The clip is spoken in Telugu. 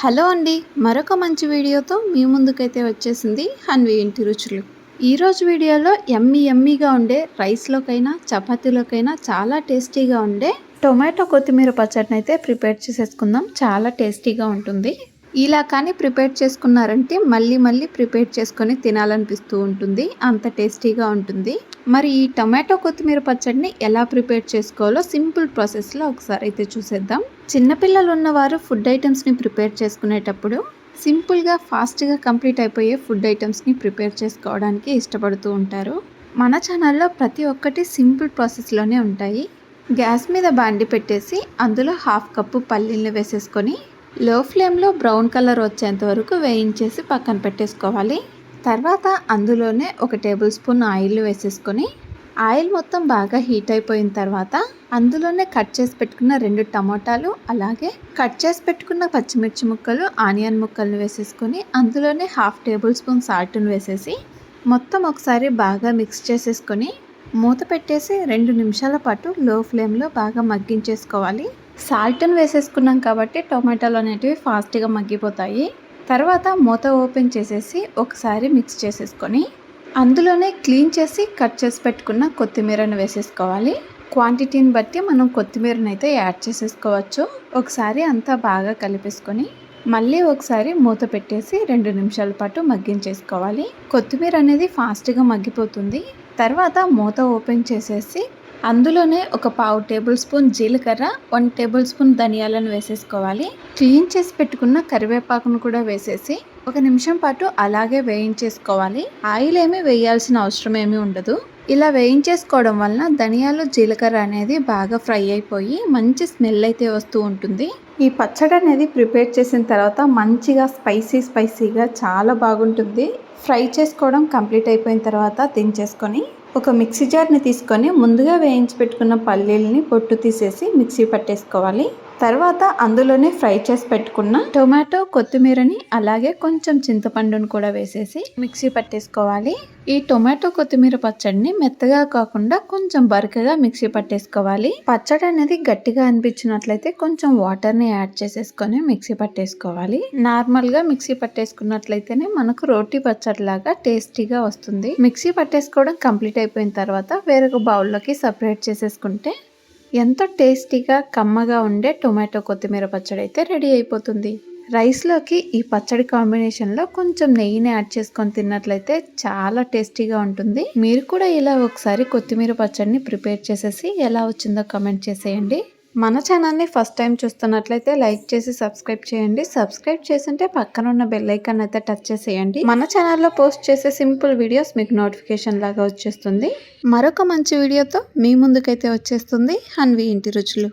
హలో అండి మరొక మంచి వీడియోతో మీ ముందుకైతే వచ్చేసింది హన్వి ఇంటి రుచులు. ఈరోజు వీడియోలో ఎమ్మి ఎమ్మిగా ఉండే రైస్లోకైనా చపాతీలోకైనా చాలా టేస్టీగా ఉండే టొమాటో కొత్తిమీర పచ్చడిని అయితే ప్రిపేర్ చేసేసుకుందాం. చాలా టేస్టీగా ఉంటుంది. ఇలా కానీ ప్రిపేర్ చేసుకున్నారంటే మళ్ళీ మళ్ళీ ప్రిపేర్ చేసుకొని తినాలనిపిస్తూ ఉంటుంది. అంత టేస్టీగా ఉంటుంది. మరి ఈ టమాటో కొత్తిమీర పచ్చడిని ఎలా ప్రిపేర్ చేసుకోవాలో సింపుల్ ప్రాసెస్లో ఒకసారి అయితే చూసేద్దాం. చిన్నపిల్లలు ఉన్నవారు ఫుడ్ ఐటమ్స్ని ప్రిపేర్ చేసుకునేటప్పుడు సింపుల్గా ఫాస్ట్గా కంప్లీట్ అయిపోయే ఫుడ్ ఐటమ్స్ని ప్రిపేర్ చేసుకోవడానికి ఇష్టపడుతూ ఉంటారు. మన ఛానల్లో ప్రతి ఒక్కటి సింపుల్ ప్రాసెస్లోనే ఉంటాయి. గ్యాస్ మీద బాండి పెట్టేసి అందులో హాఫ్ కప్పు పల్లీలు వేసేసుకొని లో ఫ్లేమ్లో బ్రౌన్ కలర్ వచ్చేంత వరకు వేయించేసి పక్కన పెట్టేసుకోవాలి. తర్వాత అందులోనే ఒక టేబుల్ స్పూన్ ఆయిల్ వేసేసుకొని ఆయిల్ మొత్తం బాగా హీట్ అయిపోయిన తర్వాత అందులోనే కట్ చేసి పెట్టుకున్న రెండు టమాటాలు అలాగే కట్ చేసి పెట్టుకున్న పచ్చిమిర్చి ముక్కలు ఆనియన్ ముక్కలను వేసేసుకొని అందులోనే హాఫ్ టేబుల్ స్పూన్ సాల్ట్ను వేసేసి మొత్తం ఒకసారి బాగా మిక్స్ చేసేసుకొని మూత పెట్టేసి రెండు నిమిషాల పాటు లో ఫ్లేమ్లో బాగా మగ్గించేసుకోవాలి. సాల్ట్ని వేసేసుకున్నాం కాబట్టి టొమాటోలు అనేటివి ఫాస్ట్గా మగ్గిపోతాయి. తర్వాత మూత ఓపెన్ చేసేసి ఒకసారి మిక్స్ చేసేసుకొని అందులోనే క్లీన్ చేసి కట్ చేసి పెట్టుకున్న కొత్తిమీరను వేసేసుకోవాలి. క్వాంటిటీని బట్టి మనం కొత్తిమీరని అయితే యాడ్ చేసేసుకోవచ్చు. ఒకసారి అంతా బాగా కలిపేసుకొని మళ్ళీ ఒకసారి మూత పెట్టేసి రెండు నిమిషాల పాటు మగ్గించేసుకోవాలి. కొత్తిమీర అనేది ఫాస్ట్గా మగ్గిపోతుంది. తర్వాత మూత ఓపెన్ చేసేసి అందులోనే ఒక పావు టేబుల్ స్పూన్ జీలకర్ర వన్ టేబుల్ స్పూన్ ధనియాలను వేసేసుకోవాలి. క్లీన్ చేసి పెట్టుకున్న కరివేపాకును కూడా వేసేసి ఒక నిమిషం పాటు అలాగే వేయించేసుకోవాలి. ఆయిల్ ఏమీ వేయాల్సిన అవసరం ఏమీ ఉండదు. ఇలా వేయించేసుకోవడం వలన ధనియాలు జీలకర్ర అనేది బాగా ఫ్రై అయిపోయి మంచి స్మెల్ అయితే వస్తూ ఉంటుంది. ఈ పచ్చడి అనేది ప్రిపేర్ చేసిన తర్వాత మంచిగా స్పైసీ స్పైసీగా చాలా బాగుంటుంది. ఫ్రై చేసుకోవడం కంప్లీట్ అయిపోయిన తర్వాత దించేసుకొని ఒక మిక్సీ జార్ని తీసుకొని ముందుగా వేయించి పెట్టుకున్న పల్లీలని పొట్టు తీసేసి మిక్సీ పట్టేసుకోవాలి. తర్వాత అందులోనే ఫ్రై చేసి పెట్టుకున్న టొమాటో కొత్తిమీరని అలాగే కొంచెం చింతపండును కూడా వేసేసి మిక్సీ పట్టేసుకోవాలి. ఈ టొమాటో కొత్తిమీర పచ్చడిని మెత్తగా కాకుండా కొంచెం బరకగా మిక్సీ పట్టేసుకోవాలి. పచ్చడి అనేది గట్టిగా అనిపించినట్లయితే కొంచెం వాటర్ని యాడ్ చేసేసుకొని మిక్సీ పట్టేసుకోవాలి. నార్మల్గా మిక్సీ పట్టేసుకున్నట్లయితేనే మనకు రోటీ పచ్చడి లాగా టేస్టీగా వస్తుంది. మిక్సీ పట్టేసుకోవడం కంప్లీట్ అయిపోయిన తర్వాత వేరొక బౌల్లోకి సపరేట్ చేసేసుకుంటే ఎంతో టేస్టీగా కమ్మగా ఉండే టొమాటో కొత్తిమీర పచ్చడి అయితే రెడీ అయిపోతుంది. రైస్లోకి ఈ పచ్చడి కాంబినేషన్లో కొంచెం నెయ్యిని యాడ్ చేసుకొని తిన్నట్లయితే చాలా టేస్టీగా ఉంటుంది. మీరు కూడా ఇలా ఒకసారి కొత్తిమీర పచ్చడిని ప్రిపేర్ చేసేసి ఎలా వచ్చిందో కమెంట్ చేసేయండి. మన ఛానల్ని ఫస్ట్ టైం చూస్తున్నట్లయితే లైక్ చేసి సబ్స్క్రైబ్ చేయండి. సబ్స్క్రైబ్ చేసింటే పక్కన ఉన్న బెల్ ఐకాన్ అయితే టచ్ చేసేయండి. మన ఛానల్లో పోస్ట్ చేసే సింపుల్ వీడియోస్ మీకు నోటిఫికేషన్ లాగా వచ్చేస్తుంది. మరొక మంచి వీడియోతో మీ ముందుకైతే వచ్చేస్తుంది. హన్వి ఇంటి రుచులు.